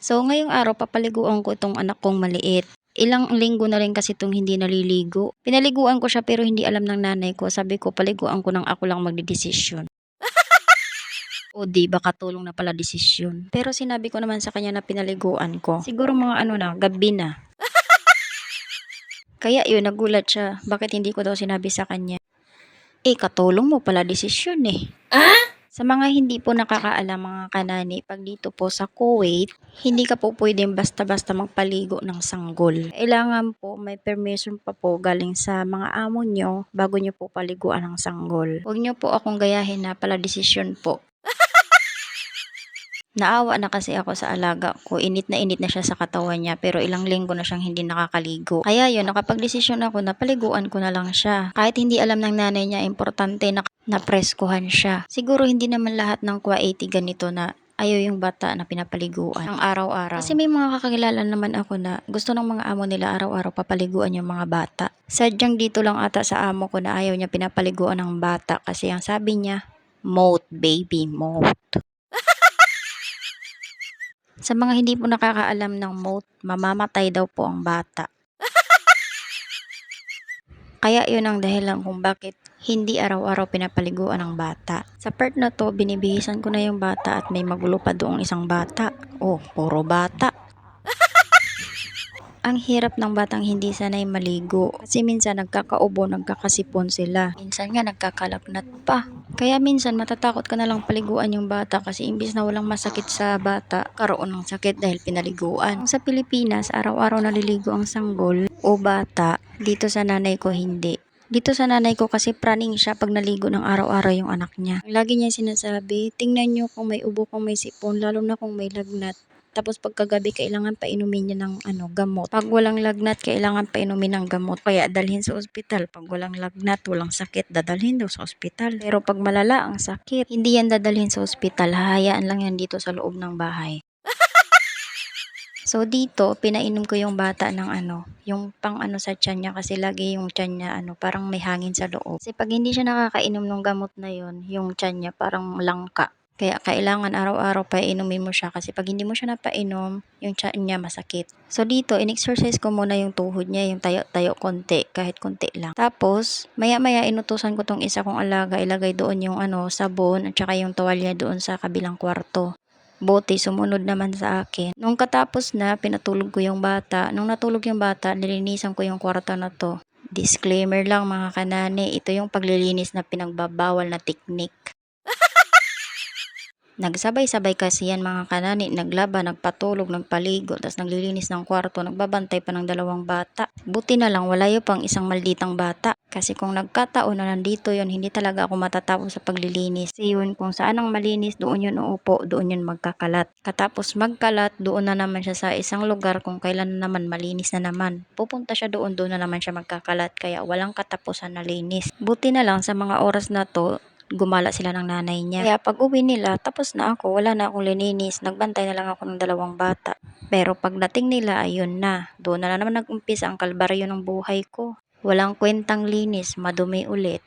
So, ngayong araw papaliguan ko itong anak kong maliit. Ilang linggo na rin kasi itong hindi naliligo. Pinaliguan ko siya pero hindi alam ng nanay ko. Sabi ko, paliguan ko nang ako lang magdidesisyon. O di ba katulong na pala desisyon. Pero sinabi ko naman sa kanya na pinaliguan ko. Siguro mga ano na, gabi na. Kaya yun, nagulat siya. Bakit hindi ko daw sinabi sa kanya? Eh, katulong mo pala desisyon eh. Sa mga hindi po nakakaalam mga kanani, pag dito po sa Kuwait, hindi ka po pwedeng basta-basta magpaligo ng sanggol. Kailangan po may permission pa po galing sa mga amo nyo bago nyo po paliguan ng sanggol. Huwag nyo po akong gayahin na pala desisyon po. Naawa na kasi ako sa alaga ko. Init na init na siya sa katawan niya pero ilang linggo na siyang hindi nakakaligo. Kaya yun, nakapag-desisyon ako na paliguan ko na lang siya. Kahit hindi alam ng nanay niya, importante na napreskuhan siya. Siguro hindi naman lahat ng kwa 80 ganito na ayaw yung bata na pinapaliguan ng araw-araw. Kasi may mga kakilala naman ako na gusto ng mga amo nila araw-araw papaliguan yung mga bata. Sadyang dito lang ata sa amo ko na ayaw niya pinapaliguan ng bata kasi ang sabi niya, moat baby, moat. Sa mga hindi po nakakaalam ng moat, mamamatay daw po ang bata. Kaya yun ang dahilan kung bakit hindi araw-araw pinapaliguan ang bata. Sa part na to, binibihisan ko na yung bata at may magulo pa doong isang bata. Oh, puro bata. Ang hirap ng batang hindi sanay maligo. Kasi minsan nagkakaubo, nagkakasipon sila. Minsan nga nagkakalagnat pa. Kaya minsan matatakot ka na lang paliguan yung bata kasi imbis na walang masakit sa bata, karoon ng sakit dahil pinaliguan. Sa Pilipinas, araw-araw naliligo ang sanggol o bata. Dito sa nanay ko hindi. Dito sa nanay ko kasi praning siya pag naligo ng araw-araw yung anak niya. Lagi niya sinasabi, tingnan niyo kung may ubo, kung may sipon, lalo na kung may lagnat. Tapos pagkagabi, kailangan pa inumin niya ng ano, gamot. Pag walang lagnat, kailangan pa inumin ng gamot. Kaya dalhin sa ospital. Pag walang lagnat, walang sakit, dadalhin daw sa ospital. Pero pag malala ang sakit, hindi yan dadalhin sa ospital. Hahayaan lang yan dito sa loob ng bahay. So dito, pinainom ko yung bata ng ano, yung pang ano sa tiyan niya kasi lagi yung tiyan niya ano, parang may hangin sa loob. Kasi pag hindi siya nakakainom ng gamot na yun, yung tiyan niya parang langka. Kaya kailangan araw-araw pa inumin mo siya kasi pag hindi mo siya napainom, yung tiyan niya masakit. So dito, in-exercise ko muna yung tuhod niya, yung tayo-tayo konti, kahit konti lang. Tapos, maya-maya inutusan ko tong isa kong alaga, ilagay doon yung ano, sabon at saka yung tuwalya doon sa kabilang kwarto. Buti, sumunod naman sa akin. Nung katapos na, pinatulog ko yung bata. Nung natulog yung bata, nilinisan ko yung kwarto na to. Disclaimer lang mga kanani, ito yung paglilinis na pinagbabawal na teknik. Nagsabay-sabay kasi yan mga kanani, naglaba, nagpatulog, nagpaligo, tapos naglilinis ng kwarto, nagbabantay pa ng dalawang bata. Buti na lang wala yung pang isang malditang bata. Kasi kung nagkataon na nandito yon hindi talaga ako matatapos sa paglilinis. Kasi yun, kung saan ang malinis, doon yun uupo, doon yun magkakalat. Katapos magkalat, doon na naman siya sa isang lugar kung kailan na naman malinis na naman. Pupunta siya doon, doon na naman siya magkakalat, kaya walang katapusan na linis. Buti na lang sa mga oras na to, gumala sila ng nanay niya. Kaya pag uwi nila, tapos na ako, wala na akong lininis, nagbantay na lang ako ng dalawang bata. Pero pagdating nila, ayun na, doon na naman nag-umpisa ang kalbaryo ng buhay ko. Walang kwentang linis, madumi ulit.